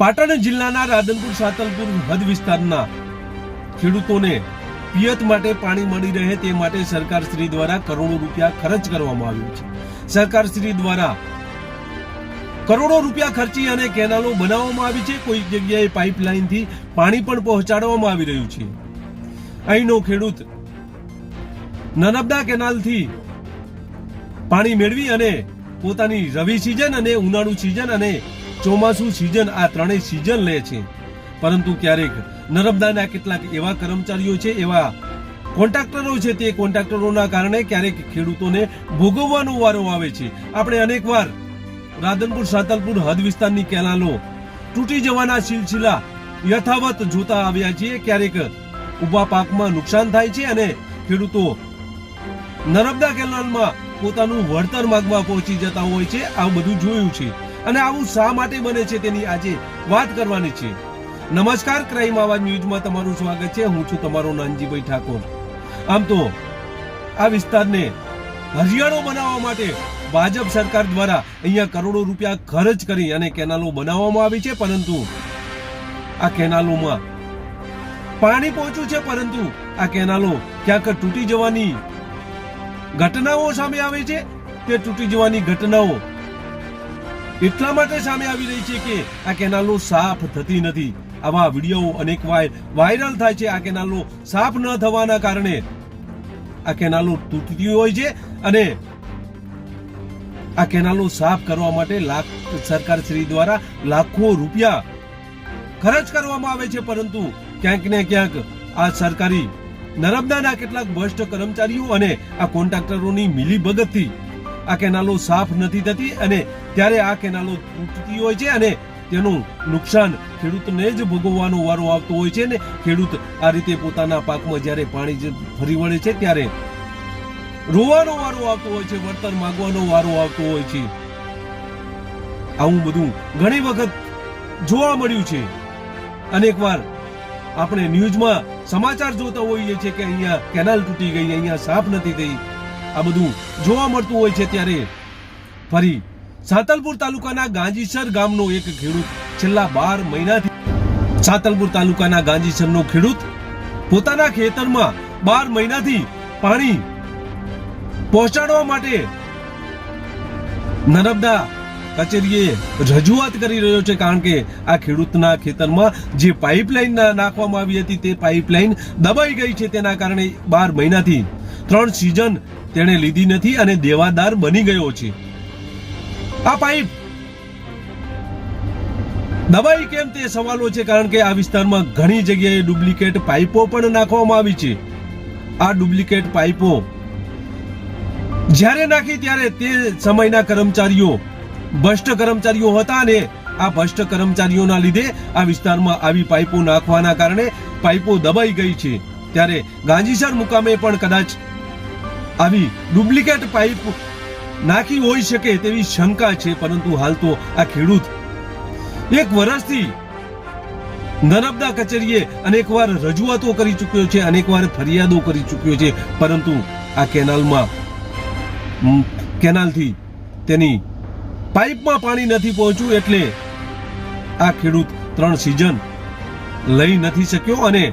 પાટણ જિલ્લાના રાધનપુર, સાતલપુર હદ વિસ્તારના ખેડૂતોને પિયત માટે પાણી મળી રહે તે માટે સરકાર શ્રી દ્વારા કરોડો રૂપિયા ખર્ચ કરવામાં આવ્યો છે. સરકાર શ્રી દ્વારા કરોડો રૂપિયા ખર્ચી અને કેનાલો બનાવવામાં આવી છે. કોઈ જગ્યાએ પાઇપલાઇનથી પાણી પણ પહોંચાડવામાં આવી રહ્યું છે. અહીંનો ખેડૂત નર્મદા કેનાલથી પાણી મેળવી અને પોતાની રવિ સિઝન અને ઉનાળુ સિઝન અને ચોમાસુ સિઝન આ ત્રણેય સિઝન લે છે. પરંતુ ક્યારેક નર્મદાના કેટલાક એવા કર્મચારીઓ છે, એવા કોન્ટ્રાક્ટરો છે, તે કોન્ટ્રાક્ટરોના કારણે ક્યારેક ખેડૂતોને ભોગવવાનો વારો આવે છે. આપણે અનેકવાર રાધનપુર, સાતલપુર હદ વિસ્તારની કેનાલો તૂટી જવાના સિલસિલા યથાવત જોતા આવ્યા છીએ. ક્યારેક ઊભા પાકમાં નુકસાન થાય છે અને ખેડૂતો નર્મદા કેનાલમાં પોતાનું વળતર માગવા પહોંચી જતા હોય છે. આ બધું જોયું છે. અને આવું શા માટે બને છે તેની આજે વાત કરવાની છે. નમસ્કાર, ક્રાઇમ આવાજ ન્યૂઝમાં તમારું સ્વાગત છે. હું છું તમારો નાનજીભાઈ ઠાકોર. આમ તો આ વિસ્તારને હરિયાળો બનાવવા માટે ભાજપ સરકાર દ્વારા અહીંયા કરોડો રૂપિયા ખર્ચ કરી અને કેનાલો બનાવવામાં આવી છે, પરંતુ આ કેનાલોમાં પાણી પહોંચ્યું છે, પરંતુ આ કેનાલો ક્યાંક તૂટી જવાની ઘટનાઓ સામે આવે છે. તે તૂટી જવાની ઘટનાઓ એટલા માટે સામે આવી રહી છે કે આ કેનાલો સાફ થતી નથી. આવા વીડિયો અનેક વાયરલ થાય છે. આ કેનાલો સાફ ન થવાના કારણે આ કેનાલો તૂટતી હોય છે અને આ કેનાલો સાફ કરવા માટે લાખ સરકાર શ્રી દ્વારા લાખો રૂપિયા ખર્ચ કરવામાં આવે છે. પરંતુ ક્યાંક ને ક્યાંક આ સરકારી નર્મદાના કેટલાક ભ્રષ્ટ કર્મચારીઓ અને આ કોન્ટ્રાક્ટરોની મિલીભગતથી આ કેનાલો સાફ નથી થતી અને ત્યારે આ કેનાલો તૂટતી હોય છે અને તેનું નુકસાન ખેડૂતને જ ભોગવવાનો વારો આવતો હોય છે ને ખેડૂત આ રીતે પોતાના પાકમાં જ્યારે પાણી ફરી વળે છે ત્યારે રોવાનો વારો આવતો હોય છે, વળતર માંગવાનો વારો આવતો હોય છે. આવું બધું ઘણી વખત જોવા મળ્યું છે. અનેકવાર આપણે ન્યૂઝમાં સમાચાર જોતા હોઈએ છીએ કે અહીંયા કેનાલ તૂટી ગઈ, અહીંયા સાફ નથી થઈ. આ બધું જોવા મળતું હોય છે ત્યારે ફરી સાતલપુર તાલુકાના ગાંજીસર ગામનો એક ખેડૂત છેલ્લા બાર મહિનાથી સાતલપુર તાલુકાના ગાંજીસરનો ખેડૂત પોતાના ખેતરમાં બાર મહિનાથી પાણી પહોંચાડવા માટે નર્મદા કચેરીએ રજૂઆત કરી રહ્યો છે કારણ કે આ ખેડૂતના ખેતરમાં જે પાઇપલાઇન નાખવામાં આવી હતી તે પાઇપલાઇન દબાઈ ગઈ છે તેના કારણે બાર મહિનાથી ત્રણ સિઝન તેણે લીધી નથી અને દેવાદાર બની ગયો છે. આ પાઇપ દબાઈ કેમ તે સવાલો છે, કારણ કે આ વિસ્તારમાં ઘણી જગ્યાએ ડુપ્લિકેટ પાઇપો પણ નાખવામાં આવી છે. આ ડુપ્લિકેટ પાઇપો જ્યારે નાખી ત્યારે તે સમયના કર્મચારીઓ, ભ્રષ્ટ કર્મચારીઓ હતા ને આ ભ્રષ્ટ કર્મચારીઓના લીધે આ વિસ્તારમાં આવી પાઇપો નાખવાના કારણે પાઇપો દબાઈ ગઈ છે. ત્યારે ગાંધીસર મુકામે પણ કદાચ આવી ડુપ્લિકેટ પાઇપ નાખી હોઈ શકે તેવી શંકા છે, પરંતુ હાલ તો આ ખેડૂત એક વર્ષથી નર્મદા કચેરીએ અનેકવાર રજૂઆતો કરી ચૂક્યો છે, અનેકવાર ફરિયાદો કરી ચૂક્યો છે, પરંતુ આ કેનાલમાં કેનાલથી તેની પાઇપમાં પાણી નથી પહોંચ્યું એટલે આ ખેડૂત ત્રણ સિઝન લઈ નથી શક્યો અને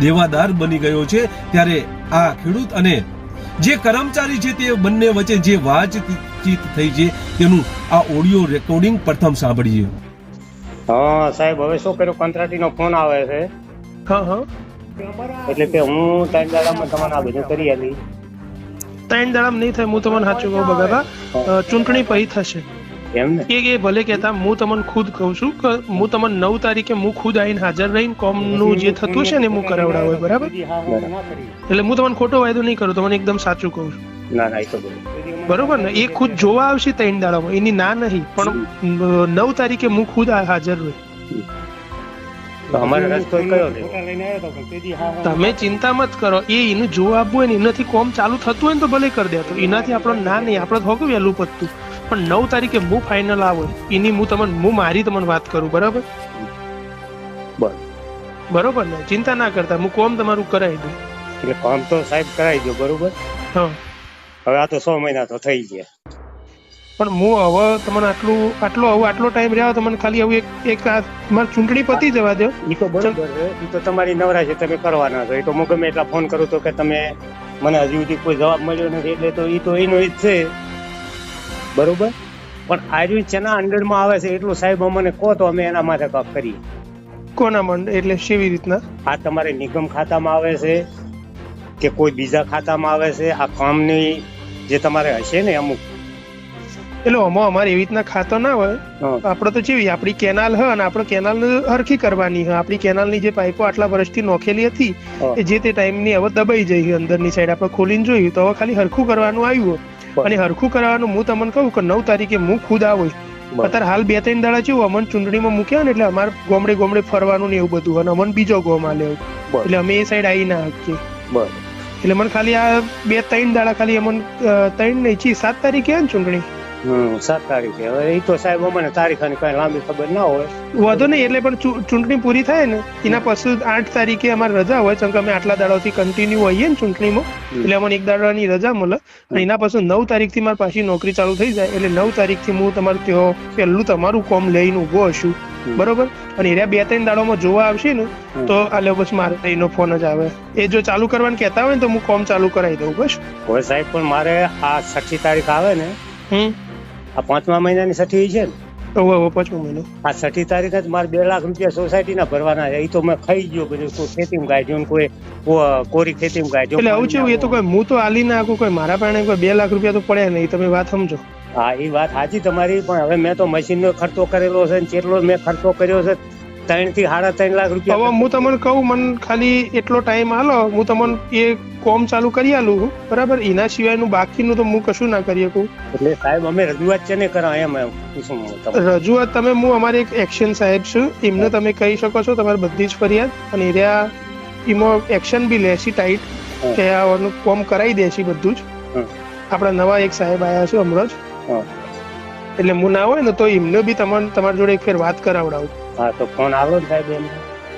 દેવાદાર બની ગયો છે. ત્યારે આ ખેડૂત અને જે કર્મચારી છે તે બંને વચ્ચે જે વાતચીત થઈ છે તેનું આ ઓડિયો રેકોર્ડિંગ પ્રથમ સાંભળીએ. હા સાહેબ હવે શું કર્યું? કંત્રાટીનો ફોન આવે છે. હા હા. એટલે કે હું ત્રણ દાડામાં તમારે આ બધું કરી આલી. ત્રણ દાડામાં નહીં થાય હું તમને સાચું કહું બગાબા ચૂંટણી પછી થશે. એમ ને? એ ભલે કહેતા હું તમને ખુદ કહું છું કે હું તમને નવ તારીખે હું ખુદ આવીને હાજર રહીને કોમનું જે થતું છે ને હું કરાવડાવું બરાબર? એટલે હું તમને ખોટો વાયદો નહીં કરું તમને એકદમ સાચું કહું છું. ના ના એ તો બરોબર. ને? એ ખુદ જોવા આવશે ત્રણ દાડામાં એની ના નહીં પણ નવ તારીખે હું ખુદ હાજર રહી. અમારે રસ્તો ઈ કયો લેવો? તમે ચિંતા મત કરો એ એનું જોવા આપવું હોય ને એનાથી કોમ ચાલુ થતું હોય ને તો ભલે કરી દેતો એનાથી આપણો ના નહીં આપણે થોક વહેલું પતતું. પણ નવ તારીખે હું ફાઇનલ આવો એની હું તમને હું મારી તમને વાત કરું બરાબર? બસ. બરોબર ને? ચિંતા ના કરતા હું કોમ તમારું કરાવી દઉં. એટલે કોમ તો સાહેબ કરાવી દો બરોબર? હા. હવે આ તો સો મહિના તો થઈ ગયા. પણ હું હવે તમને આટલું આટલો હવે આટલો ટાઈમ રહ્યો તમને ખાલી હવે એક એક મારી ચૂંટણી પતી જવા દો એ તો બરોબર છે. ઈ તો તમારી નવરા છે તમે કરવાના છો એ તો હું ગમે એટલા ફોન કરું તો કે તમે મને હજી સુધી કોઈ જવાબ મળ્યો નથી એટલે તો એ તો એનો જ છે. બરોબર? પણ આર્યુ ચેના અંડરમાં આવે છે એટલું સાહેબ અમને કહો તો અમે એના માથે કાપ કરીએ. કોના મંડ એટલે કેવી રીતના? આ તમારે નિગમ ખાતામાં આવે છે કે કોઈ બીજા ખાતામાં આવે છે? આ કામની જે તમારે હશે ને અમુક? એટલે આમાં અમારે એવી રીતના ખાતો ના હોય. આપણે તો જેવી આપણી કેનાલ હ અને આપણે કેનાલ હરખી કરવાની હ. આપણી કેનાલની જે પાઇપો આટલા વર્ષથી નોખેલી હતી. એ જે તે ટાઈમની હવે દબાઈ જઈ અંદરની સાઈડ આપણે ખોલીને જોયું તો હવે ખાલી હરખું કરવાનું આવ્યું. અને હરખું કરાવવાનું હું તમને કહું કે નવ તારીખે હું ખુદ આવું. અત્યારે હાલ બે ત્રણ દાડા જેવું અમન ચૂંટણીમાં મૂક્યા ને એટલે અમારે ગોમડે ગોમડે ફરવાનું ને એવું બધું અને અમન બીજો ગોમ આલે એટલે અમે એ સાઈડ આવી ના શકીએ. એટલે મને ખાલી આ બે ત્રણ દાડા ખાલી અમન ત્રણ નહીં છી સાત તારીખે ચૂંટણી? સાત તારીખે હવે એ તો સાહેબ અમને તારીખની કઈ લાંબી ખબર ના હોય. વાંધો નહીં એટલે પણ ચૂંટણી પૂરી થાય ને એના પછી આઠ તારીખે અમારે રજા હોય કેમ કે અમે આટલા દાડાથી કન્ટિન્યુ હોઈએ ને ચૂંટણીમાં એટલે અમને એક દાડાની રજા મળે. અને એના પછી નવ તારીખથી મારી પાછી નોકરી ચાલુ થઈ જાય એટલે નવ તારીખથી હું તમારું ત્યાં પહેલું તમારું કોમ લઈને ઊભો હશું બરોબર? અને એરિયા બે ત્રણ દાડોમાં જોવા આવશે ને તો આ લે બસ મારે એનો ફોન જ આવે. એ જો ચાલુ કરવાનું કહેતા હોય ને તો હું કોમ ચાલુ કરાવી દઉં બસ. હવે સાહેબ પણ મારે આ છઠ્ઠી તારીખ આવે ને હમ. આ પાંચમા મહિનાની છઠ્ઠી છે ને? પાંચમો મહિનો. આ છઠ્ઠી તારીખે જ મારે બે લાખ રૂપિયા સોસાયટીના ભરવાના છે. એ તો મેં ખાઈ ગયો બધું. કોઈ ખેતીમાં ગાય ને કોઈ કોરી ખેતીમાં ગાય એટલે આવું છે એ તો કોઈ હું તો આલી ના આખું કોઈ મારા પાસે કોઈ બે લાખ રૂપિયા તો પડ્યા નહીં. તમે વાત સમજો. હા એ વાત સાચી તમારી પણ હવે મેં તો મશીનનો ખર્ચો કરેલો છે ને ચેટલો મેં ખર્ચો કર્યો છે ત્રણથી સાડા ત્રણ લાખ હવે હું તમને કહું મને ખાલી એટલો ટાઈમ આલો. હું તમને એ કોમ ચાલુ કરી આલું બરાબર? એના સિવાયનું બાકીનું તો હું કશું ના કરી શકું. એટલે સાહેબ અમે રજૂઆત છે ને કરા એમ. રજૂઆત તમે હું અમારે એક એક્શન સાહેબ છું. એમને તમે કહી શકો છો તમારી બધી જ ફરિયાદ. અને એરિયા એમાં એક્શન બી લેશી ટાઈટ કે આનું કોમ કરાવી દેશી બધું જ. આપણા નવા એક સાહેબ આવ્યા છે હમણાં જ એટલે હું ના હોય ને તો એમને બી તમને તમારી જોડે એક ફેર વાત કરાવડાવું. હા તો ફોન આવ્યો ને સાહેબ એમ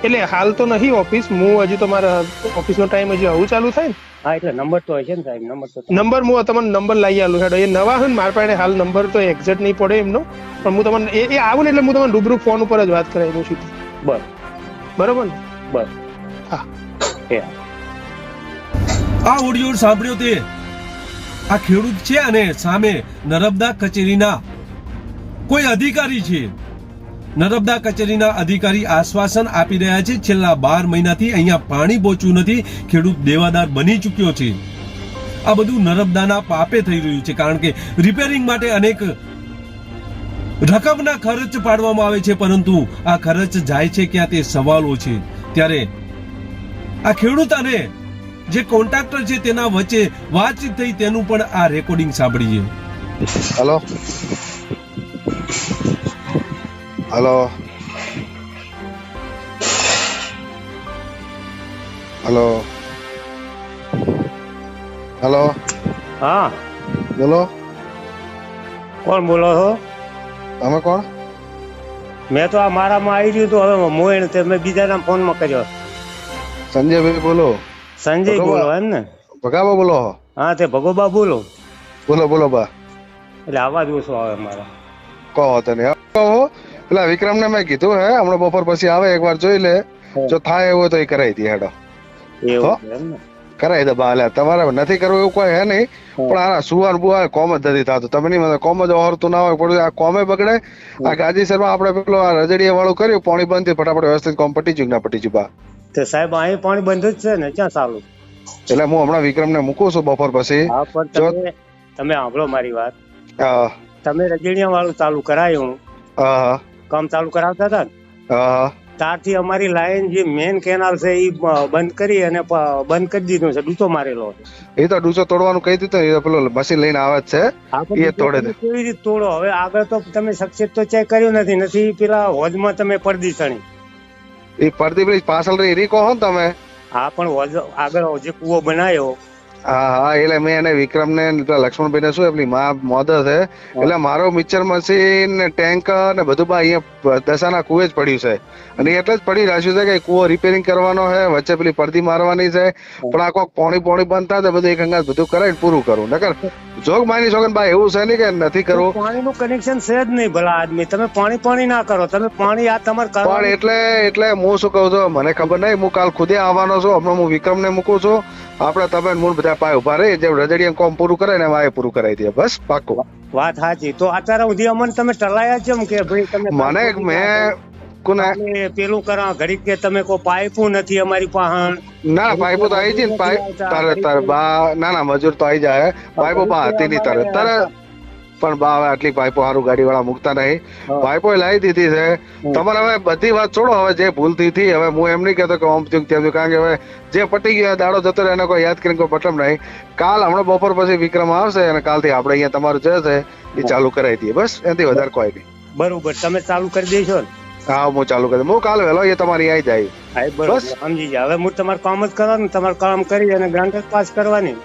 એટલે હાલ તો નહીં ઓફિસ હું હજી તો મારા ઓફિસનો ટાઈમ હજી આવું ચાલુ થાય ને? હા એટલે નંબર તો હશે ને સાહેબ નંબર તો નંબર હું તમને નંબર લઈ આલું હેડો. એ નવા હોય ને મારા પાસે હાલ નંબર તો એક્ઝેક્ટ નહીં પડે એમનો. પણ હું તમને એ એ આવું ને એટલે હું તમને રૂબરૂ ફોન ઉપર જ વાત કરાવી દઉં છું. બસ. બરોબર ને? બસ. હા. એ. આ ઓડિયો સાંભળ્યો તે? આ ખેડૂત છે અને સામે નર્મદા કચેરીના કોઈ અધિકારી છે? નર્મદા કચેરીના અધિકારી આશ્વાસન આપી રહ્યા છે. છેલ્લા બાર મહિનાથી અહીંયા પાણી પહોંચ્યું નથી. ખેડૂત દેવાદાર બની ચૂક્યો છે. આ બધું નર્મદાના પાપે થઈ રહ્યું છે કારણ કે રિપેરિંગ માટે અનેક રકમના ખર્ચ પાડવામાં આવે છે, પરંતુ આ ખર્ચ જાય છે ક્યાં તે સવાલો છે. ત્યારે આ ખેડૂત અને જે કોન્ટ્રાક્ટર છે તેના વચ્ચે વાતચીત થઈ તેનું પણ આ રેકોર્ડિંગ સાંભળીએ. હલો હલો હલો હલો હા બોલો કોણ બોલો છો? તમે કોણ? મેં તો આ મારામાં આવી રહ્યું તો હવે મોયણ તે મેં બીજાના ફોનમાં કર્યો. સંજયભાઈ બોલો. સંજય બોલો એમ ને ભગાબા બોલો હા. તે ભગોબા બોલો. બોલો બોલો બા. એટલે આવાજ ઓછો આવે મારા. કહો તને કહો પેલા વિક્રમ ને મેં કીધું હે હમણાં બપોર પછી આવે એકવાર જોઈ લે. જો થાય એવું તો એ કરાવી દે હેડો. કરાવી દે બા તમારે નથી કરવું એવું કોઈ હે નહીં. પણ આ સુવાન બુવા કોમ જ નથી થતું. તમે નહીં મને કોમ જ ઓહરતું ના હોય પડ્યું આ કોમે બગડે. આ ગાજી માં આપણે પેલો આ રજડીયા વાળું કર્યું પાણી બંધ થયું ફટાફટ વ્યવસ્થિત કોમ પટી ગયું કે ના પટી ગયું બા. તે સાહેબ અહીં પાણી બંધ જ છે ને ક્યાં સારું એટલે હું હમણાં વિક્રમ ને મૂકું છું બપોર પછી. જો- તમે સાંભળો મારી વાત. તમે રજડિયા વાળું ચાલુ કરાયું. હા. કામ ચાલુ કરાવતા હતા ને? ત્યારથી અમારી લાઈન જે મેન કેનાલ છે એ બંધ કરી અને બંધ કરી દીધો છે ડૂચો મારેલો એ તો ડૂચો તોડવાનું કહી દીધું એ પેલો મશીન લઈને આવે છે. એ તોડે કેવી રીતે તોડો? હવે આગળ તો તમે સક્સેસ તો ચેક કર્યું નથી નથી પેલા હોજમાં તમે પડદી સણી. એ પરદી પાછળ રહી રી કહો તમે? હા પણ હોજ આગળ જે કૂવો બનાવ્યો હા હા એટલે મેં એને વિક્રમ ને લક્ષ્મણભાઈ ને શું એમની માં મોદર છે એટલે મારો મિક્સર મશીન ને ટેન્ક ને બધું બા અહીંયા દશાના કુએ જ પડ્યું છે. અને એટલે જ પડી રાખ્યું છે કે કુવો રિપેરિંગ કરવાનો છે વચ્ચે પેલી પડદી મારવાની છે. પણ આ કોક પોણી પોણી બનતા તો બધું એક અંગાત બધું કરાવીને પૂરું કરું. નકર જોગ માની છો બા એવું છે નહીં કે નથી કરવું. પાણીનું કનેક્શન છે જ નહીં ભલા આદમી. તમે પાણી પાણી ના કરો. તમે પાણી આ તમારે પણ એટલે એટલે હું શું કહું છું? મને ખબર નહીં હું કાલ ખુદે આવવાનો છું. હમણાં હું વિક્રમ ને મૂકું છું. આપણે તમે મૂળ બધા પાય ઊભા રહી જેમ રજડીએ કોમ પૂરું કરે ને વાય પૂરું કરાવી દે બસ પાક્કું. વાત સાચી તો અત્યારે સુધી અમને તમે ટલાયા છે કે ભાઈ તમે મને મેં કોને પેલું કરા ઘડી કે તમે કોઈ પાઇપું નથી અમારી પાસે ના પાઇપો તો આવી જઈ ને પાઇપ તારે તારે બા ના ના મજૂર તો આવી જાય પાઇપો બા હતી નહીં તારે તારે પણ બા હવે આટલી પાઇપો સારું ગાડી વાળા મૂકતા નહીં. પાઇપો લાવી દીધી છે. તમારે હવે બધી વાત છોડો હવે જે ભૂલ થઈ હતી હવે હું એમ નહીં કહેતો કે ઓમ થયું તેમ કારણ કે હવે જે પટી ગયો દાડો જતો રહે એને કોઈ યાદ કરીને કોઈ પટમ નહીં. કાલ હમણાં બપોર પછી વિક્રમ આવશે અને કાલથી આપણે અહીંયા તમારું જે છે એ ચાલુ કરાવી દઈએ. બસ એનાથી વધારે કોઈ નહીં. બરોબર તમે ચાલુ કરી દેશો ને. હા હું ચાલુ કરી. હું કાલ વહેલો એ તમારી આવી. જાય બસ. સમજી જાય હવે હું તમારું કામ જ કરવાનું તમારું કામ કરી અને ગ્રાન્ટ પાસ કરવાની.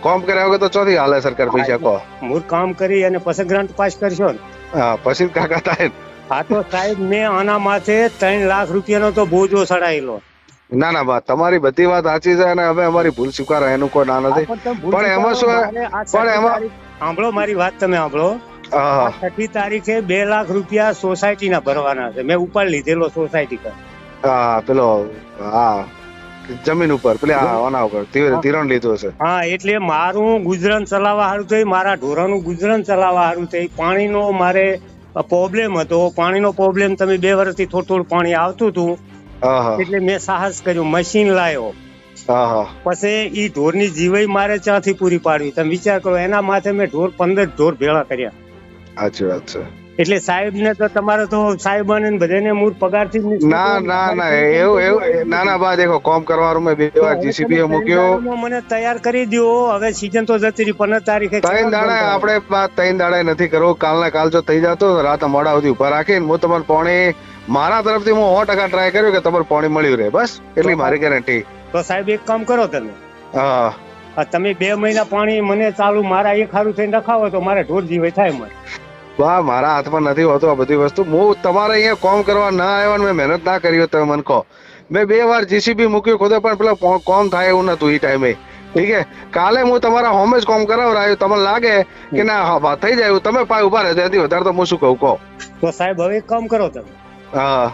કોમ કર્યા વગર તો ચોથી હાલે સરકાર પૈસા કો. મૂળ કામ કરી અને પછી ગ્રાન્ટ પાસ કરશો ને. હા પછી કાકા થાય. આ તો સાહેબ મેં આના માથે ત્રણ લાખ રૂપિયાનો તો બોજો સડાયેલો. ના ના બા તમારી બધી વાત સાચી છે અને હવે અમારી ભૂલ સ્વીકારો એનું કોઈ ના નથી પણ એમાં શું પણ એમાં- સાંભળો મારી વાત તમે સાંભળો. છઠ્ઠી તારીખે બે લાખ રૂપિયા સોસાયટી ના ભરવાના છે. મેં ઉપાડ લીધેલો સોસાયટી પર. હા પેલો હા. જમીન ઉપર પેલી ઓના ઉપર ધિરાણ લીધું છે હા એટલે મારું ગુજરાન ચલાવવા સારું થઈ મારા ઢોરાનું ગુજરાન ચલાવવા સારું થઈ. પાણીનો મારે પ્રોબ્લેમ હતો. પાણીનો પ્રોબ્લેમ તમે બે વર્ષથી થોડું થોડું પાણી આવતું હતું. એટલે મેં સાહસ કર્યું મશીન લાવ્યો પછી ઈ ઢોરની જીવાઈ મારે ત્યાંથી પૂરી પાડવી. તમે વિચાર કરો એના માથે મેં ઢોર પંદર ઢોર ભેળા કર્યા. સાચી વાત છે. એટલે સાહેબ ને તો તમારો તો સાહેબ ને બધાને મૂળ પગારથી ના ના ના એવું એવું ના ના બા દેખો કોમ કરવાનું મેં બે વાર જીસીબી મૂક્યો. મને તૈયાર કરી દો હવે સીઝન તો જતી રહી પંદર તારીખે ત્રણ દાડા આપણે ત્રણ દાડા નથી કરવું. કાલના કાલ જો થઈ જતો રાત મોડા સુધી ઊભા રાખીને હું તમારે પાણી મારા તરફથી હું સો ટકા ટ્રાય કર્યો કે તમારે પોણી મળ્યું રહે. બસ એટલી મારી ગેરંટી તો સાહેબ એક કામ કરો તમે. હા. તમે બે મહિના પાણી મને ચાલુ મારા એક હારું થઈને રખાવો તો મારે ઢોર જીવે થાય મને. બા મારા હાથમાં નથી હોતું આ બધી વસ્તુ. હું તમારે અહીંયા કોમ કરવા ના આવ્યો ને મેં મહેનત ના કરી તમે મને કહો. મેં બે વાર જીસીબી મૂક્યું ખુદે પણ પેલા કોમ થાય એવું નતું એ ટાઈમે ઠીક છે? કાલે હું તમારા હોમે જ કોમ કરાવરાયો તમને લાગે કે ના હા થઈ જાય તમે પાય ઊભા રહેજો એથી વધારે તો હું શું કહું કહો. તો સાહેબ હવે કામ કરો તમે. હા.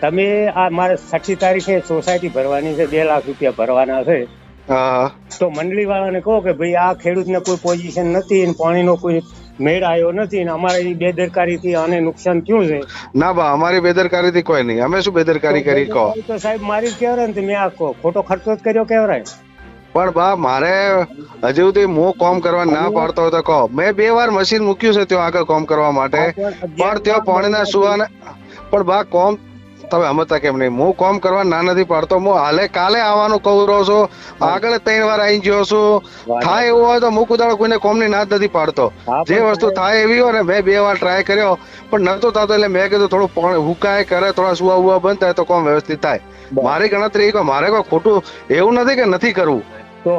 તમે આ મારે છઠ્ઠી તારીખે સોસાયટી ભરવાની છે બે લાખ રૂપિયા ભરવાના છે. હા. તો મંડળી વાળાને કહો કે ભાઈ આ ખેડૂતને કોઈ પોઝિશન નથી પાણીનો કોઈ મેળ આવ્યો નથી ને અમારી બેદરકારી થી આને નુકસાન થયું છે. ના બા અમારી બેદરકારીથી કોઈ નહીં. અમે શું બેદરકારી કરી કહો? તો સાહેબ મારી જ કહેવાય ને મેં આખો ખોટો ખર્ચો જ કર્યો કહેવાય. પણ બા મારે હજુ સુધી હું કોમ કરવા ના પાડતો હતો કહો. મેં બે વાર મશીન મૂક્યું છે ત્યાં આગળ કોમ કરવા માટે. પણ ત્યાં પાણીના સુવાને પણ બા કોમ તમે સમજતા કેમ નહીં? હું કોમ કરવા ના નથી પાડતો. હું હાલે કાલે આવવાનું કહું રહ્યો છું. આગળ ત્રણ વાર આવી ગયો છું. થાય એવું હોય તો હું કુદાડો કોઈને કોમની ના નથી પાડતો. જે વસ્તુ થાય એવી હોય ને મેં બે વાર ટ્રાય કર્યો પણ નતો થતો એટલે મેં કીધું થોડું પણ હુકાય કરે થોડા સુવા ઉવા બંધ થાય તો કોમ વ્યવસ્થિત થાય. મારી ગણતરી એ મારે કોઈ ખોટું એવું નથી કે નથી કરવું. તો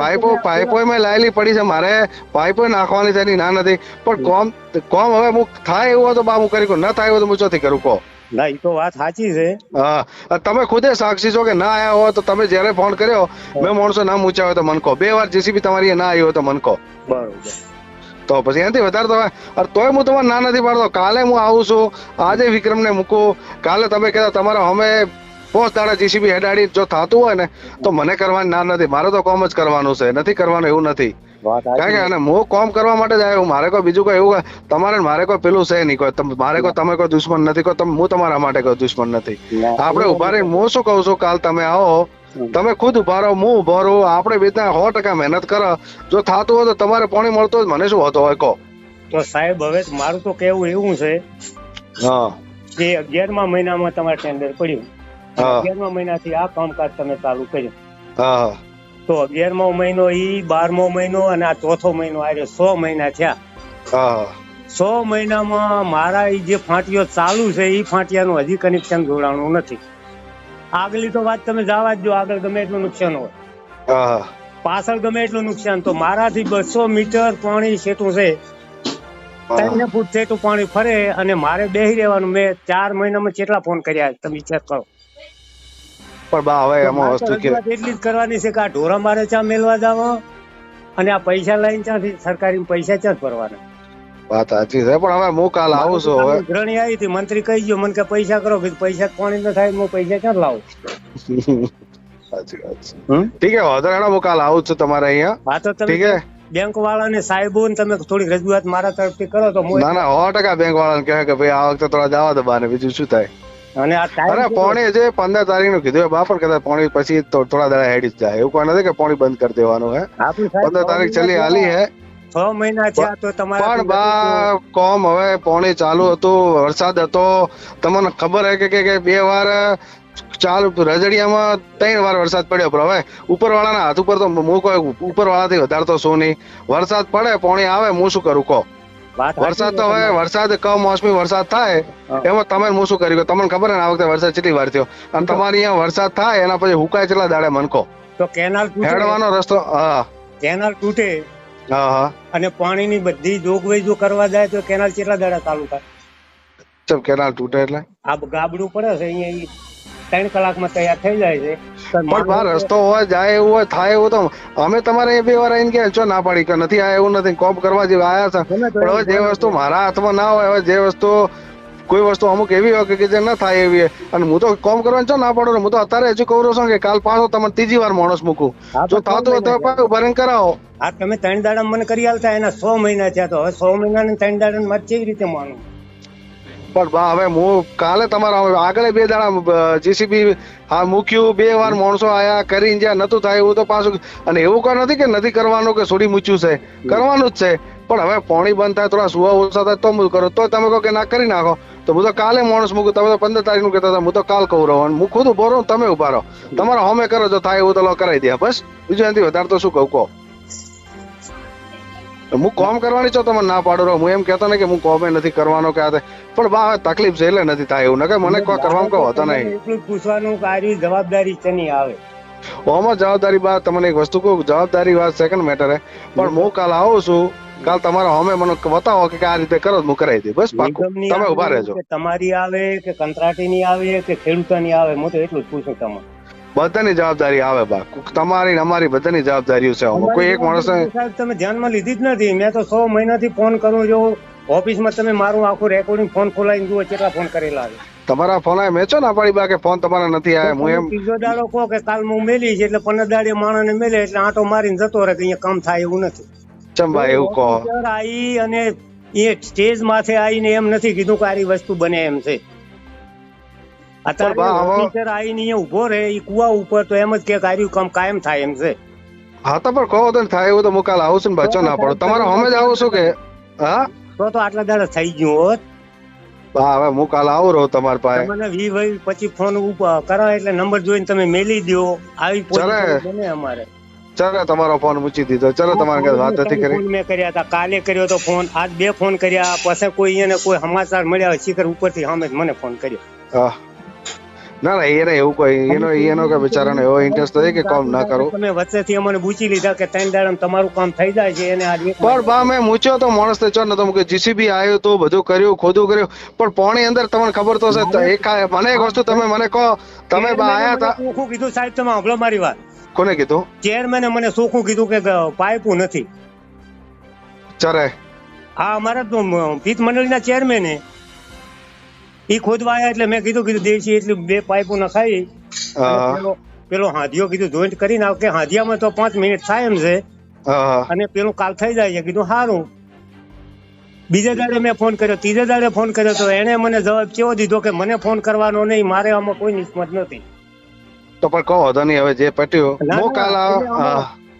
પાઇપો પાઇપો મેં લાયેલી પડી છે મારે પાઇપો નાખવાની છે એની ના નથી. પણ કોમ કોમ હવે હું થાય એવું હોય તો બા હું કરી ન થાય એવું તો હું ચોથી કરું કહો. ના એ તો વાત સાચી છે. હા તમે ખુદે સાક્ષી છો કે ના આયા હોય તો તમે જ્યારે ફોન કર્યો મેં માણસો નામ ઊંચા તો મન કહો. બે વાર જેસીબી તમારી ના આવી હોય તો મન કહો. બરોબર. તો પછી એનાથી વધારે તો અરે તોય હું તમારે ના નથી પાડતો. કાલે હું આવું છું આજે વિક્રમને મૂકું. કાલે તમે કહેતા તમારા અમે પોસ્ટ દાડા જીસીબી હેડાડી જો થતું હોય ને તો મને કરવાની ના નથી. મારે તો કોમ જ કરવાનું છે. નથી કરવાનું એવું નથી. કારણ કે અને હું કોમ કરવા માટે જ આવ્યો મારે કોઈ બીજું કોઈ એવું તમારે મારે કોઈ પેલું છે નહીં. કોઈ મારે કોઈ તમે કોઈ દુશ્મન નથી. કોઈ હું તમારા માટે કોઈ દુશ્મન નથી. આપણે ઊભા રહી હું શું કહું છું? કાલ તમે આવો. તમે ખુદ ઊભા રહો. હું ઊભો રહું. આપણે બે સો ટકા મહેનત કરો. જો થતું હોય તો તમારે પોણી મળતું હોય મને શું હોતો હોય? કહો. તો સાહેબ હવે મારું તો કેવું એવું છે હા. કે અગિયારમા મહિનામાં તમારે ટેન્ડર પડ્યું. અગિયારમા મહિનાથી આ કામકાજ તમે ચાલુ કર્યું. તો અગિયારમો મહિનો ઈ બારમો મહિનો અને આ ચોથો મહિનો આવ્યો સો મહિના થયા. સો મહિનામાં મારા ઈ જે ફાંટીઓ ચાલુ છે ઈ ફાંટિયાનું હજી કનેક્શન જોડાણું નથી. આગલી તો વાત તમે જવા જ જો આગળ ગમે એટલું નુકસાન હોય. પાછળ ગમે એટલું નુકસાન તો મારાથી બસો મીટર પાણી છેટું છે. ત્રણ ફૂટ છેટું પાણી ફરે અને મારે બેસી રહેવાનું. મેં ચાર મહિનામાં કેટલા ફોન કર્યા તમે ચેક કરો. પણ બા હવે એમાં વસ્તુ કે એટલી જ કરવાની છે કે આ ઢોરા મારે ચા મેલવા જાવ અને આ પૈસા લઈને ત્યાંથી સરકારી પૈસા ક્યાં ભરવાના? વાત સાચી છે પણ હવે હું કાલ આવું છું હવે. ગ્રણી આવી હતી મંત્રી કહી ગયો મને કે પૈસા કરો. કે પૈસા પાણી ન થાય? હું પૈસા ક્યાં લાવું? સાચી વાત છે. ઠીક છે વાંધો હું કાલ આવું છું તમારે અહીંયા. હા તો ઠીક છે? બેંક વાળાને સાહેબો ને તમે થોડી રજૂઆત મારા તરફથી કરો તો ના ના સો ટકા બેંક વાળાને કહે કે ભાઈ આ વખતે થોડા જવા દો બાને બીજું શું થાય? અને આ ટાઈમ અરે પોણી જે પંદર તારીખનું કીધું બાપર કદાચ પોણી પછી થોડા દાડા હેડી જાય. એવું કોઈ નથી કે પોણી બંધ કરી દેવાનું હે. પંદર તારીખ છેલ્લી હાલી હે. છ મહિના થયા તો તમારા પણ બા કોમ હવે પોણી ચાલુ હતું વરસાદ હતો. તમને ખબર હે કે- કે બે વાર ચાલુ રજડિયામાં ત્રણ વાર વરસાદ પડ્યો પણ હવે ઉપરવાળાના હાથ ઉપર તો મૂકો ઉપરવાળાથી વધારે તો શું નહીં. વરસાદ પડે પોણી આવે હું શું કરું કહો? વરસાદ તો હવે વરસાદ કમોસમી વરસાદ થાય એમાં તમે હું શું કર્યું તમને ખબર ને આ વખતે વરસાદ કેટલી વાર થયો? અને તમારી અહીંયા વરસાદ થાય એના પછી હુકાય કેટલા દાડે મનકો તો કેનાલ હેડવાનો રસ્તો હા. કેનાલ તૂટે. હા હા. અને પાણીની બધી જોગવાઈ જો કરવા જાય તો કેનાલ કેટલા દાડા ચાલુ થાય? કેનાલ તૂટે એટલે? આ ગાબડું પડે છે અહીંયા ત્રણ કલાકમાં તૈયાર થઈ જાય છે. પણ બહાર રસ્તો હોય જાય એવું હોય થાય એવું તો અમે તમારે બે વાર આવીને કે છો ના પાડી કે નથી આ એવું નથી કોપ કરવા જેવા આયા છે પણ હવે જે વસ્તુ મારા હાથમાં ના હોય હવે જે વસ્તુ કોઈ વસ્તુ અમુક એવી હોય કે- જે ના થાય એવી. અને હું તો કોમ કરવાનું છો ના પાડો હું તો અત્યારે હજુ કહું છું કે કાલ પાછો તમને ત્રીજી વાર માણસ મૂકું. જો થતું તો પાછું ભરીને કરાવો. આ તમે ત્રણ દાડા મને કરી આલતા એના સો મહિના થયા તો. હવે સો મહિના ને ત્રણ દાડા મારે કેવી રીતે માનું? પણ હવે હું કાલે તમારા આગળ બે દાડા જીસીબી હા, મૂક્યું, બે વાર માણસો આયા, કરીને જ્યાં નતું થાય એવું તો પાછું, અને એવું કઈ નથી કે નથી કરવાનું કે છોડી મૂચ્યું છે. કરવાનું જ છે. પણ હવે પાણી બંધ થાય, થોડા સુવા ઓછા થાય, તો મૂક કરો. તો તમે કહો કે ના, કરી નાખો. તો હું તો કાલે માણસ મૂકું, તમે તો પંદર તારીખનું કહેતા હતા, હું તો કાલ કહું રહો. હું ખુદ ઊભો રહું તમે ઊભા રહો. તમારા હોમે કરો, જો થાય એવું તો કરાવી દે. બસ. બીજું એનાથી વધારે તો શું કહું, કહો. હું કોમ કરવાની છો તમે ના પાડો રહો. હું એમ કહેતો ને કે હું કોમે નથી કરવાનો કે આ પણ બા તકલીફ છે એટલે નથી થાય એવું. નકે મને કોઈ કરવાનું કહો હતો નહીં. પૂછવાનું કાર્ય જવાબદારી છે નહીં આવે. ઓમાં જવાબદારી બા તમને એક વસ્તુ કહું જવાબદારી વાત સેકન્ડ મેટર હે. પણ હું કાલ આવું છું કાલ તમારા હોમે મને બતાવો કે આ રીતે કરો હું કરાવી દઈ બસ પાકું. તમે ઊભા રહેજો. તમારી આવે કે કંત્રાટીની આવે કે ખેડૂતોની આવે હું તો એટલું જ પૂછું તમને. બધાની જવાબદારી આવે બા. તમારી ને અમારી બધાની જવાબદારીઓ છે કોઈ એક માણસ તમે ધ્યાનમાં લીધી જ નથી. મેં તો સો મહિનાથી ફોન કરું જો ઓફિસમાં તમે મારું આખું રેકોર્ડિંગ ફોન ખોલાવીને જુઓ કેટલા ફોન કરેલા છે. તમારા ફોન આવે છો ને પાડી બા કે ફોન તમારા નથી આવ્યા હું એમ બીજો દાડો કહો કે કાલ હું મેલી છે એટલે પંદર દાડે માણસને મેલે એટલે આંટો મારીને જતો રહે કે અહીંયા કામ થાય એવું નથી. ચંબા એવું કહો. આવી અને એ સ્ટેજ માથે આવીને એમ નથી કીધું કે આરી વસ્તુ બને એમ છે. ઓફિસર આવીને અહીંયા ઊભો રહે એ કુવા ઉપર તો એમ જ કે કાર્યું કામ કાયમ થાય એમ છે. હા તો પણ કહો તો થાય એવું તો હું કાલ આવું છું ને બચો ના પડો. તમારે હમે જ આવું છું કે? હા? તો તો આટલા દાડા થઈ ગયું હોત. હવે હું કાલ આવું રહું તમારી પાસે. મને વી ભાઈ પછી ફોન ઉપર કરો એટલે નંબર જોઈને તમે મેલી દો આવી. બને અમારે. ચાલો તમારો ફોન મૂકી દીધો. ચલો તમારે ઘરે વાત નથી કરી મેં કર્યા હતા. કાલે કર્યો તો ફોન આજ બે ફોન કર્યા. પછી કોઈ એને કોઈ સમાચાર મળ્યા હોય શિખર ઉપરથી સામે મને ફોન કર્યો. હા. ના ના એને એવું કોઈ એનો એનો કે બિચારાનો એવો ઇન્ટરેસ્ટ નથી કે કામ ના કરો. તમે વચ્ચેથી અમને પૂછી લીધા કે ત્રણ દાડામાં તમારું કામ થઈ જાય છે એને આ પણ બા મેં મૂચ્યો તો માણસ તો ચો નતો કે જીસીબી આવ્યો તો બધું કર્યું ખોદું કર્યું. પણ પોણી અંદર તમને ખબર તો છે એક મને એક વસ્તુ તમે મને કહો તમે બા આયા હતા ચોખ્ખું કીધું સાહેબ તમે સાંભળો મારી વાત. કોને કીધું? ચેરમેને મને ચોખ્ખું કીધું કે પાઇપું નથી. ચરે. હા અમારા તો પિત્ત મંડળીના ચેરમેન ઈ ખોદવા એટલે મેં કીધું કીધું દેવસી એટલું બે પાઇપો નખાવી પેલો પેલો હાંધિયો કીધું જોઈન્ટ કરી નાખ કે હાંધિયામાં તો પાંચ મિનિટ થાય એમ છે. અને પેલું કાલ થઈ જાય છે. કીધું સારું બીજે દાડે મેં ફોન કર્યો. ત્રીજે દાડે ફોન કર્યો તો એને મને જવાબ કેવો દીધો કે મને ફોન કરવાનો નહીં મારે આમાં કોઈ નિસ્મત નથી. તો પણ કહો વાંધો નહીં. હવે જે પટ્યું હું. કાલ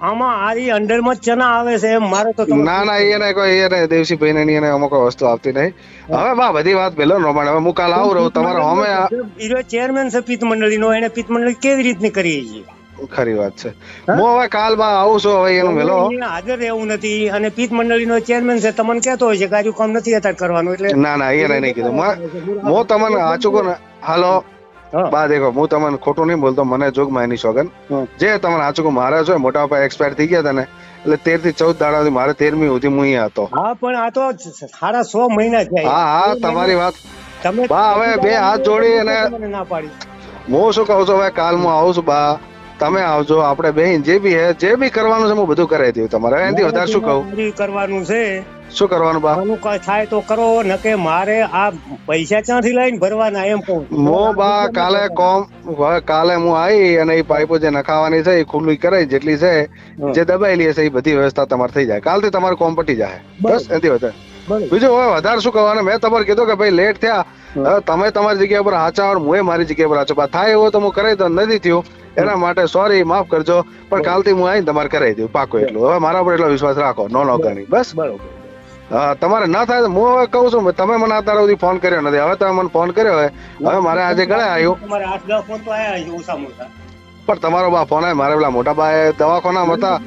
આમાં- આરી અંડરમાં ચના આવે છે એમ મારે તો ના ના એને કોઈ એને દેવસીભાઈ ને એને અમુક વસ્તુ આવતી નહીં. હવે બા બધી વાત પેલો પ્રમાણે. હવે હું કાલ આવું રહું તમારા અમે ઈરો ચેરમેન છે પિત્ત મંડળીનો એને પિત્ત મંડળી કેવી રીતની કરી છે ખરી વાત છે. હું? હવે કાલ બા આવું છું હવે એનું મેલો હાજર રહેવું નથી અને પિત્ત મંડળીનો ચેરમેન છે તમને કહેતો હોય છે કે કામ નથી અત્યારે કરવાનું એટલે ના ના એને નહીં કીધું. હું- તમને આચુકો ને હાલો. બા દેખો હું તમને ખોટું નહીં બોલતો મને જોગમાં એની સોગન જે તમારે આચુકું મારે છે મોટા પપ્પા એક્સપાયર થઈ ગયા હતા ને એટલે તેરથી ચૌદ દાડા મારે તેરમી સુધી હું અહીંયા હતો. હા પણ આ તો સાડા સો મહિના થયા. હા હા તમારી વાત. તમે બા, હવે બે હાથ જોડી અને- ના પાડી. હું શું કહું છું હવે કાલ હું આવું છું બા. તમે આવજો આપણે બેન જે બી હે જે બી કરવાનું છે હું બધું કરાવી દઉં તમારે. એનાથી વધારે શું કહું? કરવાનું છે. શું કરવાનું બા? આનું કઈ થાય તો કરો નકે મારે આ પૈસા ક્યાંથી લઈને ભરવાના એમ કહું મો બા કાલે કોમ કાલે હું આવી અને એ પાઇપો જે નખાવાની છે એ ખુલ્લી કરાઈ જેટલી છે જે દબાયેલી છે એ બધી વ્યવસ્થા તમારે થઈ જાય. કાલથી તમારું કોમ પટી જાય બસ એથી વધારે બીજું હવે વધારે શું કરવાનું? મેં તમારે કીધું કે ભાઈ લેટ થયા. તમે તમારી જગ્યા પર હાચા હું મારી જગ્યા પર હાચો બા થાય એવો તો હું કરાવી દઉં નથી થયું. એના માટે સોરી માફ કરજો. પણ કાલથી હું આવીને તમારે કરાવી દઉં. પાકો એટલું. હવે મારા પર એટલો વિશ્વાસ રાખો. નો નો ગણી બસ. બરોબર. તમારે ના થાય હું હવે કહું છું તમે મને અત્યાર સુધી ફોન કર્યો નથી. હવે તમે મને ફોન કર્યો હવે હવે મારે આજે ગળે આવ્યું. તમારે આઠ દસ ફોન તો આવ્યા ઓછા. મોટા પણ તમારો બા ફોન આવ્યો મારે પેલા મોટા બાએ દવાખાનામાં હતા.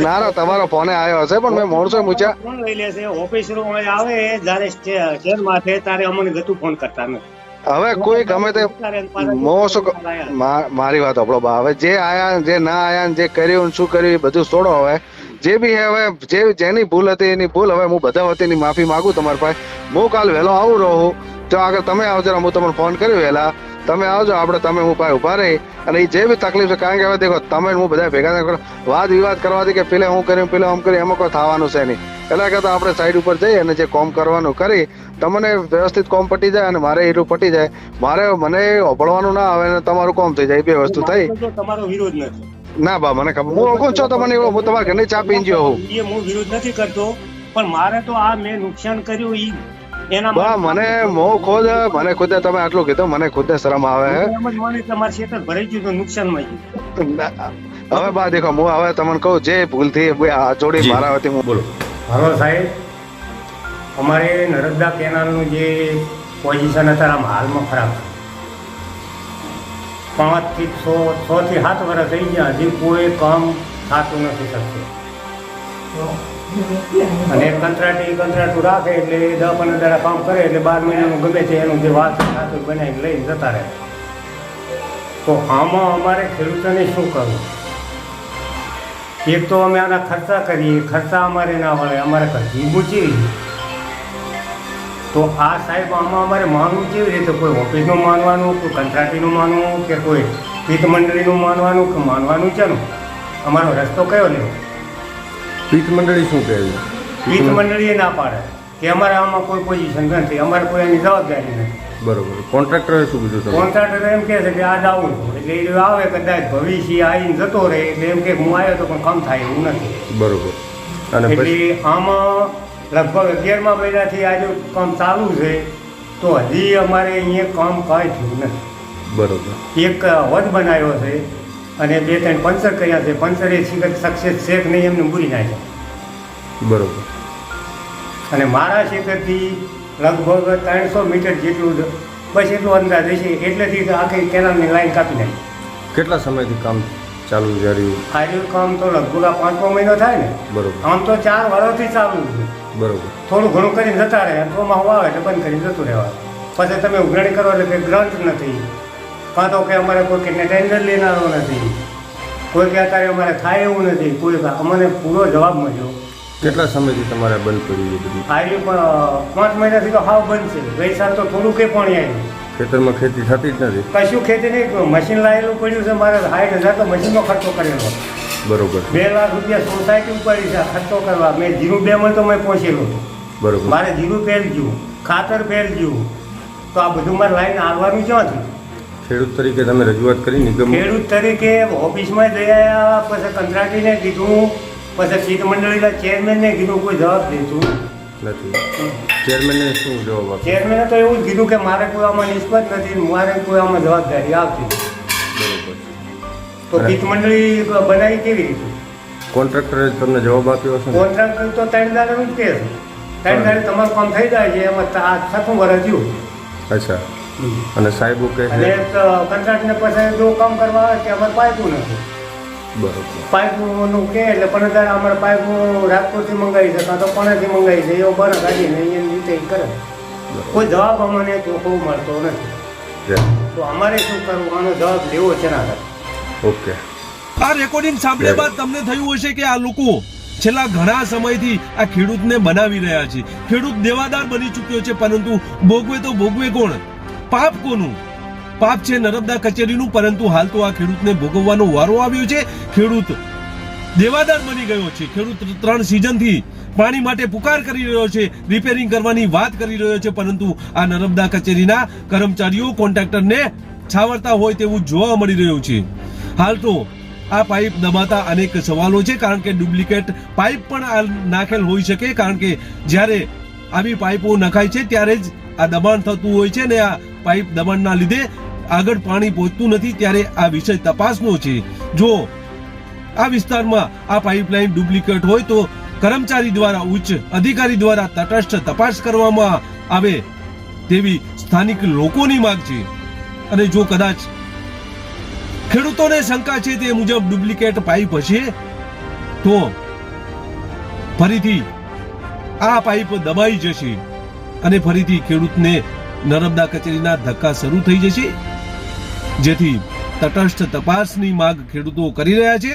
ના ના તમારો ફોન આવ્યો હશે પણ મેં માણસો પૂછ્યા. ફોન લઈ લેશે ઓફિસ રૂમ આવે જયારે શેર માથે ત્યારે અમને ગતું ફોન કરતા નથી. હવે કોઈ ગમે તે ત્યારે પાછા મો શું ક- મા- મારી વાત આપણો બા. હવે જે આયા જે ના આયા જે કર્યું શું કર્યું એ બધું છોડો હવે. જે બી હવે, જે જેની ભૂલ હતી એની ભૂલ, હવે હું બધા વતીની માફી માંગુ તમારી પાસે. હું કાલ વહેલો આવું રહું. તો આગળ તમે આવજો હું તમને ફોન કર્યો વહેલા. તમે આવજો, આપણે તમે હું પાસે ઊભા રહી. અને એ જે બી તકલીફ છે, કારણ કે હવે દેખો, તમે હું બધા ભેગા. વાદ વિવાદ કરવાથી કે પેલે હું કર્યું, પેલે આમ કર્યું, એમાં કોઈ થવાનું છે નહીં. એટલે કરતાં આપણે સાઈડ ઉપર જઈ અને જે કોમ કરવાનું કરી, તમને વ્યવસ્થિત કોમ પટી જાય અને મારે એટલું પટી જાય. મારે, મને ઓભળવાનું ના આવે અને તમારું કોમ થઈ જાય બે વસ્તુ થઈ. તમારો વિરોધ નથી ના બા મને ખબર હું ઓળખું છો તમને એવો હું તમારા ઘરે ચા પીને ગયો હું એ હું વિરોધ નથી કરતો પણ મારે તો આ મેં નુકસાન કર્યું ઈ. એના બા મને મો ખોદ મને ખુદ તમે આટલું કીધું મને ખુદ શરમ આવે. હે એમ જ મને તમારું ખેતર ભરાઈ ગયું તો નુકસાનમાં ગયું. હવે બા દેખો હું હવે તમને કહું જે ભૂલથી આ જોડી મારા વતી હું બોલો. હાલો સાહેબ અમારે નર્મદા કેનાલનું જે પોઝિશન અત્યારે આમ હાલમાં ખરાબ છે. પાંચથી છ છ થી સાત વર્ષ થઈ ગયા. હજી કોઈ કામ થતું નથી શકતું. અને કંત્રાટી કંત્રાટું રાખે એટલે દસ પંદર દાડા કામ કરે એટલે બાર મહિનાનું ગમે છે એનું જે વાત થતું બનાવીને લઈને જતા રહે. તો આમાં અમારે ખેડૂતોને શું કરવું? એક તો અમે આના ખર્ચા કરીએ. ખર્ચા અમારે ના વળે. અમારે ઘરથી મૂચી તો આ સાહેબ આમાં અમારે માનવું કેવી રીતે? કોઈ ઓફિસનું માનવાનું કોઈ કંત્રાટીનું માનવું કે કોઈ હિત મંડળીનું માનવાનું કે માનવાનું છે અમારો રસ્તો કયો લેવો? હિત મંડળી શું કહે હિત મંડળીએ ના પાડે. કે અમારે આમાં કોઈ પોઝિશન નથી. અમારે કોઈ એની જવાબદારી નથી. બરોબર. કોન્ટ્રાક્ટરે શું કીધું કોન્ટ્રાક્ટર એમ કહે છે કે આજ આવું એટલે એ આવે કદાચ ભવિષ્ય આવીને જતો રહે. એટલે એમ કે હું આવ્યો તો પણ કામ થાય એવું નથી. બરોબર. અને પછી? એટલે આમાં લગભગ અગિયારમા મહિનાથી આજે કામ ચાલુ છે તો હજી અમારે અહીંયા કામ કાંઈ થયું નથી. બરોબર. એક વધ બનાવ્યો છે અને બે ત્રણ પંચર કર્યા છે. પંચરે સક્સેસ છે કે નહીં એમને મૂરી નાખ્યા બરોબર. અને મારા ક્ષેત્રથી લગભગ ત્રણસો મીટર જેટલું બસ એટલું અંદાજ છે એટલેથી આખી કેનાલની લાઈન કાપી નાખી. કેટલા સમયથી કામ ચાલુ રહ્યું આજનું કામ તો લગભગ આ પાંચમો મહિનો થાય ને? બરોબર. આમ તો ચાર વર્ષથી ચાલુ છે. બરોબર. થોડું ઘણું કરીને જતા રહે ચોમાસું આવે એટલે બંધ કરીને જતું રહેવા પછી તમે ઉઘરાણી કરો એટલે કંઈ ગ્રંથ નથી. કાં તો કે અમારે કોઈ કે ટેન્ડર લેનારો નથી. કોઈ કે અત્યારે અમારે થાય એવું નથી. કોઈ અમને પૂરો જવાબ મળ્યો. કેટલા સમયથી તમારે બંધ કર્યું છે બધું? પણ પાંચ મહિનાથી તો હાવ બંધ છે. ગઈ સાલ તો થોડું કંઈ પણ આવ્યું ખેતરમાં ખેતી થતી જ નથી. કશું ખેતી નહીં મશીન લાવેલું પડ્યું છે મારે સાઠ હજાર તો મશીનનો ખર્ચો કરેલો. બરોબર. બે લાખ રૂપિયા સોસાયટી ઉપાડી છે ખર્ચો કરવા. મેં જીરું બે માં તો મેં પહોંચેલું હતું બરોબર. મારે જીરું પહેલ ગયું ખાતર પહેલ ગયું તો આ બધું મારે લાઈને આવવાનું ક્યાંથી? ખેડૂત તરીકે તમે રજૂઆત કરી નિગમ ખેડૂત તરીકે ઓફિસમાં જઈ આવ્યા પછી કંત્રાટીને કીધું પછી શીત મંડળીના ચેરમેનને કીધું કોઈ જવાબ દેતું નથી. ચેરમેનને શું જવાબ આપ્યો ચેરમેને તો એવું જ કીધું કે મારે કોઈ આમાં નિસ્બત નથી મારે કોઈ આમાં જવાબદારી આવતી. બરોબર. તો ગીત મંડળી બનાવી કેવી રીતે? કોન્ટ્રાક્ટરે તમને જવાબ આપ્યો હશે કોન્ટ્રાક્ટર તો ત્રણ દાડાનું જ કે ત્રણ દાડે તમારું કામ થઈ જાય છે એમાં આ છઠ્ઠું વર્ષ થયું. અચ્છા. અને સાહેબ કે અને છે કંટ્રાક્ટને પછી જો કામ કરવા આવે કે અમારે પાઇપું નથી. બરોબર. પાઇપનું કે એટલે પણ અત્યારે અમારે પાઇપ રાજકોટથી મંગાવી છે કાં તો પુણેથી મંગાવી છે એવો બને કાઢીને અહીંયા રીતે કરે. કોઈ જવાબ અમને ચોખ્ખો મળતો નથી. તો અમારે શું કરવું? આનો જવાબ લેવો છે ના ઓકે. આ રેકોર્ડિંગ સાંભળ્યા બાદ તમને થયું હશે કે આ લોકો છેલ્લા ઘણા સમયથી આ ખેડૂતને બનાવી રહ્યા છે. ખેડૂત દેવાદાર બની ચૂક્યો છે પરંતુ ભોગવે તો ભોગવે કોણ? પાપ કોનું? પાપ છે નર્મદા કચેરીનું પરંતુ હાલ તો આ ખેડૂતને ભોગવવાનો વારો આવ્યો છે. ખેડૂત દેવાદાર બની ગયો છે. ખેડૂત ત્રણ સિઝનથી પાણી માટે પુકાર કરી રહ્યો છે રિપેરિંગ કરવાની વાત કરી રહ્યો છે, પરંતુ આ નર્મદા કચેરીના કર્મચારીઓ, કોન્ટ્રાક્ટરને છાવરતા હોય તેવું જોવા મળી રહ્યું છે. હાલ તો આ પાઇપ દબાતા અનેક સવાલો છે, કારણ કે ડુપ્લિકેટ પાઇપ પણ નાખેલ હોઈ શકે, કારણ કે જ્યારે આવી પાઇપો નખાય છે, ત્યારે જ આ દબાણ થતું હોય છે ને આ પાઇપ દબાણના લીધે આગળ પાણી પહોંચતું નથી, ત્યારે આ વિષય તપાસનો છે. જો આ વિસ્તારમાં આ પાઇપલાઇન ડુપ્લિકેટ હોય તો કર્મચારી દ્વારા ઉચ્ચ અધિકારી દ્વારા તટસ્થ તપાસ કરવામાં આવે તેવી સ્થાનિક લોકોની માંગ છે. અને જો કદાચ ખેડૂતોને શંકા છે તે મુજબ ડુપ્લિકેટ પાઇપ હશે, તો ફરીથી આ પાઇપ દબાઈ જશે અને ફરીથી ખેડૂતને નર્મદા કચેરીના ધક્કા શરૂ થઈ જશે. જેથી તટસ્થ તપાસની માંગ ખેડૂતો કરી રહ્યા છે.